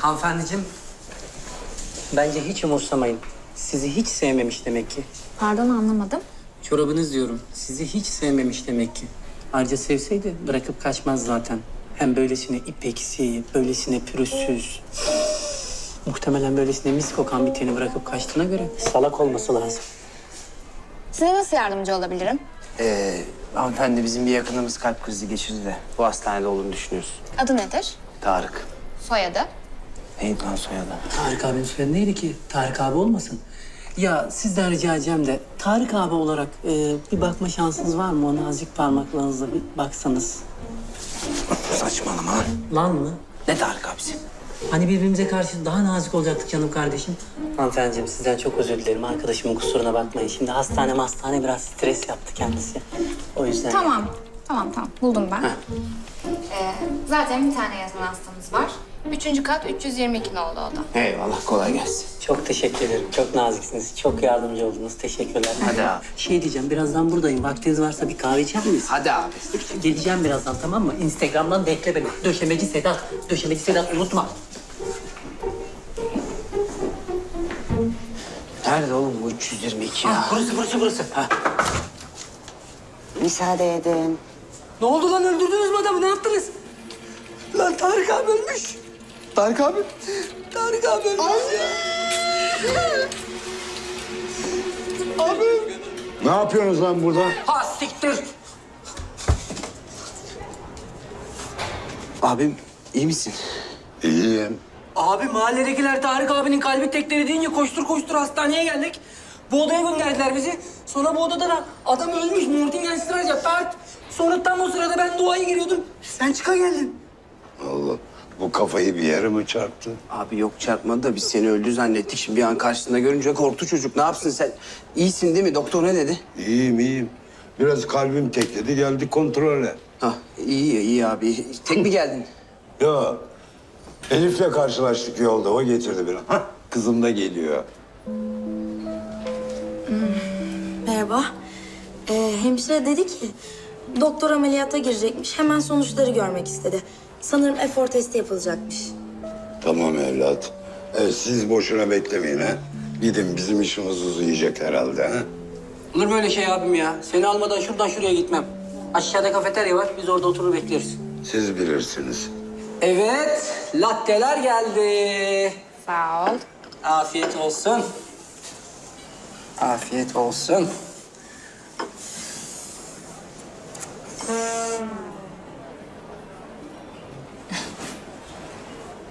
Hanımefendiciğim, bence hiç umursamayın. Sizi hiç sevmemiş demek ki. Pardon anlamadım. Çorabınız diyorum. Sizi hiç sevmemiş demek ki. Ayrıca sevseydi bırakıp kaçmaz zaten. Hem böylesine ipeksi, böylesine pürüzsüz. Muhtemelen böylesine mis kokan bir teni bırakıp kaçtığına göre salak olması lazım. Size nasıl yardımcı olabilirim? Ee, hanımefendi bizim bir yakınımız kalp krizi geçirdi de bu hastanede olduğunu düşünüyoruz. Adı nedir? Tarık. Soyadı? Neydi lan soyadı? Tarık abinin soyadı neydi ki? Tarık abi olmasın? Ya sizden rica edeceğim de Tarık abi olarak e, bir bakma şansınız var mı? O nazik parmaklarınızla bir baksanız. Saçmalama lan. Lan mı? Ne Tarık abisi? Hani birbirimize karşı daha nazik olacaktık canım kardeşim. Hanımefendiciğim sizden çok özür dilerim. Arkadaşımın kusuruna bakmayın. Şimdi hastane hastane biraz stres yaptı kendisi. O yüzden... Tamam. Tamam tamam buldum ben. Ee, zaten bir tane yazan hastamız var. Üçüncü kat 322 nolu oda. Eyvallah kolay gelsin. Çok teşekkür ederim. Çok naziksiniz. Çok yardımcı oldunuz. Teşekkürler. Hadi abi. Şey diyeceğim, birazdan buradayım. Vaktiniz varsa bir kahve içer miyiz? Hadi abi. Geleceğim birazdan tamam mı? Instagram'dan bekle beni. Döşemeci Sedat. Döşemeci Sedat unutma. Nerede oğlum bu 322 ya? Burası, burası, burası. Ha. Müsaade edin. Ne oldu lan? Öldürdünüz mü adamı? Ne yaptınız? Lan Tarık abi ölmüş. Tarık abi. Tarık abi ölmüş ya. Ne yapıyorsunuz lan burada? Ha siktir. Abim iyi misin? İyiyim. Abi mahalledekiler Tarık abinin kalbi tekleri deyince koştur koştur hastaneye geldik. Bu odaya gönderdiler bizi. Sonra bu odada da adam ölmüş. Mortingen sırayla Tarık. Sonra tam o sırada ben duaya giriyordum. Sen çıka geldin. Allah. Bu kafayı bir yere mi çarptı? Abi yok çarpmadı da biz seni öldü zannettik. Şimdi bir an karşısında görünce korktu çocuk. Ne yapsın sen? İyisin değil mi? Doktor ne dedi? İyiyim iyiyim. Biraz kalbim tekledi geldik kontrole. Ha iyi iyi abi. Tek mi geldin? Ya Elif'le karşılaştık yolda o getirdi beni. Hah, kızım da geliyor. Merhaba. Ee, hemşire dedi ki doktor ameliyata girecekmiş. Hemen sonuçları görmek istedi. Sanırım efor testi yapılacakmış. Tamam evlat. Evet, siz boşuna beklemeyin ha. Gidin bizim işimiz uzayacak herhalde ha. Olur böyle şey abim ya. Seni almadan şuradan şuraya gitmem. Aşağıda kafeterya var. Biz orada oturur bekleriz. Siz bilirsiniz. Evet. Latteler geldi. Sağ ol. Afiyet olsun. Afiyet olsun.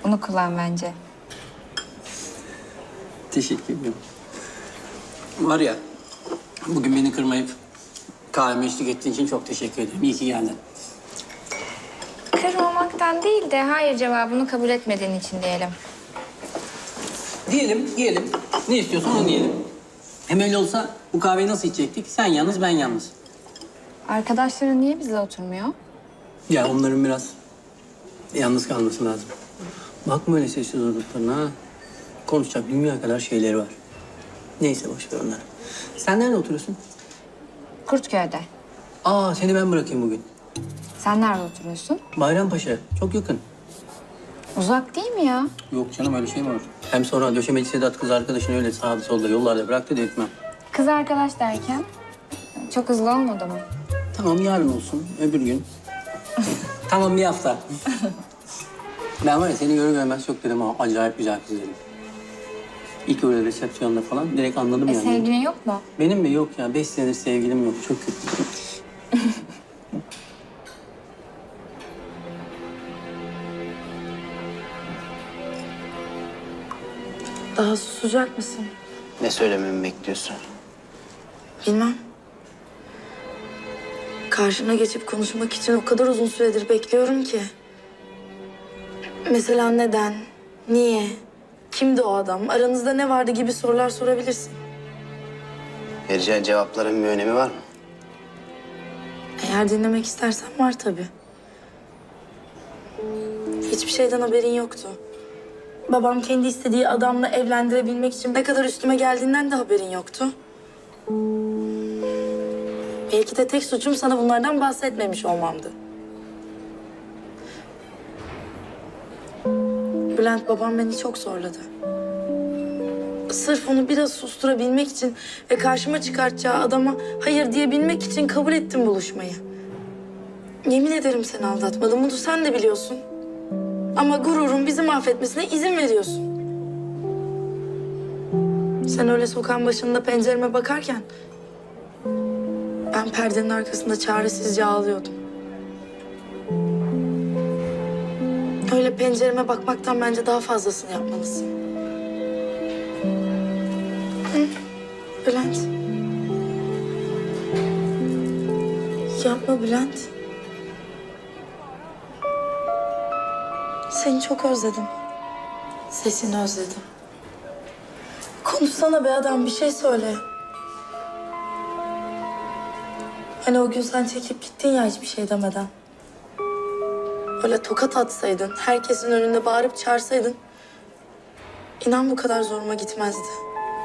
Bunu kullan bence. Teşekkür ederim. Var ya, bugün beni kırmayıp kahveme eşlik ettiğin için çok teşekkür ederim. İyi ki geldin. Kırmamaktan değil de hayır cevabını kabul etmediğin için diyelim. Diyelim, diyelim. Ne istiyorsan onu diyelim. Hem öyle olsa bu kahveyi nasıl içecektik? Sen yalnız, ben yalnız. Arkadaşların niye bizle oturmuyor? Ya onların biraz yalnız kalması lazım. Bakma öyle sessiz olduklarına ha. Konuşacak dünya kadar şeyleri var. Neyse boş ver onları. Sen nerede oturuyorsun? Kurtköy'de. Aa seni ben bırakayım bugün. Sen nerede oturuyorsun? Bayrampaşa çok yakın. Uzak değil mi ya? Yok canım öyle şey mi olur? Hem sonra döşemeci Sedat kız arkadaşını öyle sağda solda yollarda bıraktı da etmem. Kız arkadaş derken çok hızlı olmadı mı? Tamam yarın olsun öbür gün. tamam bir hafta. Ben var ya seni görür görmez çok dedim ha acayip güzel kız dedim. İlk öyle resepsiyonda falan direkt anladım E, yani. sevgilin yok mu? Benim mi? Yok ya. Beş senedir sevgilim yok. Çok kötü. Daha susacak mısın? Ne söylememi bekliyorsun? Bilmem. Karşına geçip konuşmak için o kadar uzun süredir bekliyorum ki. Mesela neden? Niye? Kimdi o adam? Aranızda ne vardı gibi sorular sorabilirsin. Vereceğin cevapların bir önemi var mı? Eğer dinlemek istersen var tabii. Hiçbir şeyden haberin yoktu. Babam kendi istediği adamla evlendirebilmek için ne kadar üstüme geldiğinden de haberin yoktu. Belki de tek suçum sana bunlardan bahsetmemiş olmamdı. Bülent babam beni çok zorladı. Sırf onu biraz susturabilmek için ve karşıma çıkartacağı adama hayır diyebilmek için kabul ettim buluşmayı. Yemin ederim seni aldatmadım. Bunu sen de biliyorsun. Ama gururun bizi mahvetmesine izin veriyorsun. Sen öyle sokağın başında pencereme bakarken... ...ben perdenin arkasında çaresizce ağlıyordum. Öyle pencereme bakmaktan bence daha fazlasını yapmalısın. Hı? Bülent. Yapma Bülent. Seni çok özledim. Sesini özledim. Konuşsana be adam bir şey söyle. Hani o gün sen çekip gittin ya hiçbir şey demeden. Öyle tokat atsaydın, herkesin önünde bağırıp çağırsaydın... ...inan bu kadar zoruma gitmezdi.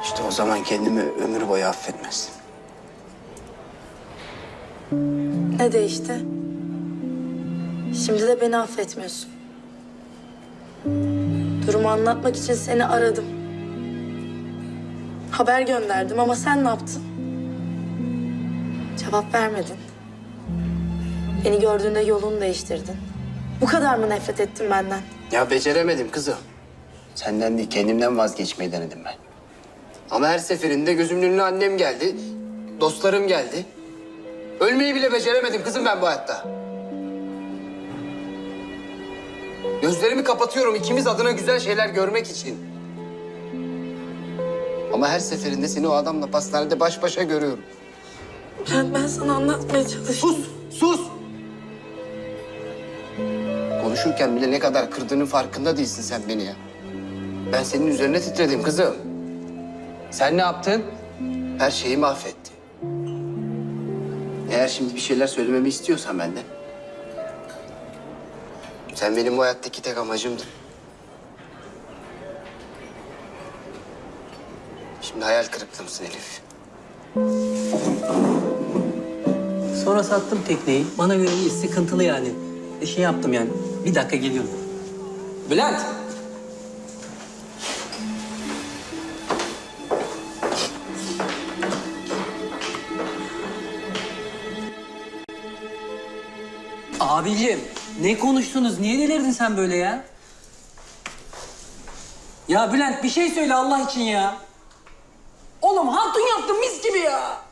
İşte o zaman kendimi ömür boyu affetmezdim. Ne değişti? Şimdi de beni affetmiyorsun. Durumu anlatmak için seni aradım. Haber gönderdim ama sen ne yaptın? Cevap vermedin. Beni gördüğünde yolunu değiştirdin. Bu kadar mı nefret ettin benden? Ya beceremedim kızım. Senden değil kendimden vazgeçmeyi denedim ben. Ama her seferinde gözümün önüne annem geldi. Dostlarım geldi. Ölmeyi bile beceremedim kızım ben bu hayatta. Gözlerimi kapatıyorum ikimiz adına güzel şeyler görmek için. Ama her seferinde seni o adamla pastanede baş başa görüyorum. Bülent ben sana anlatmaya çalıştım. Sus, sus! Konuşurken bile ne kadar kırdığının farkında değilsin sen beni ya. Ben senin üzerine titredim kızım. Sen ne yaptın? Her şeyi mahvetti. Eğer şimdi bir şeyler söylememi istiyorsan benden. Sen benim bu hayattaki tek amacımdın. Şimdi hayal kırıklığı mısın Elif? Sonra sattım tekneyi. Bana göre iyi, sıkıntılı yani. E şey yaptım yani. Bir dakika geliyorum. Bülent! Abicim, ne konuştunuz? Niye delirdin sen böyle ya? Ya Bülent bir şey söyle Allah için ya. Oğlum hatun yaptım mis gibi ya.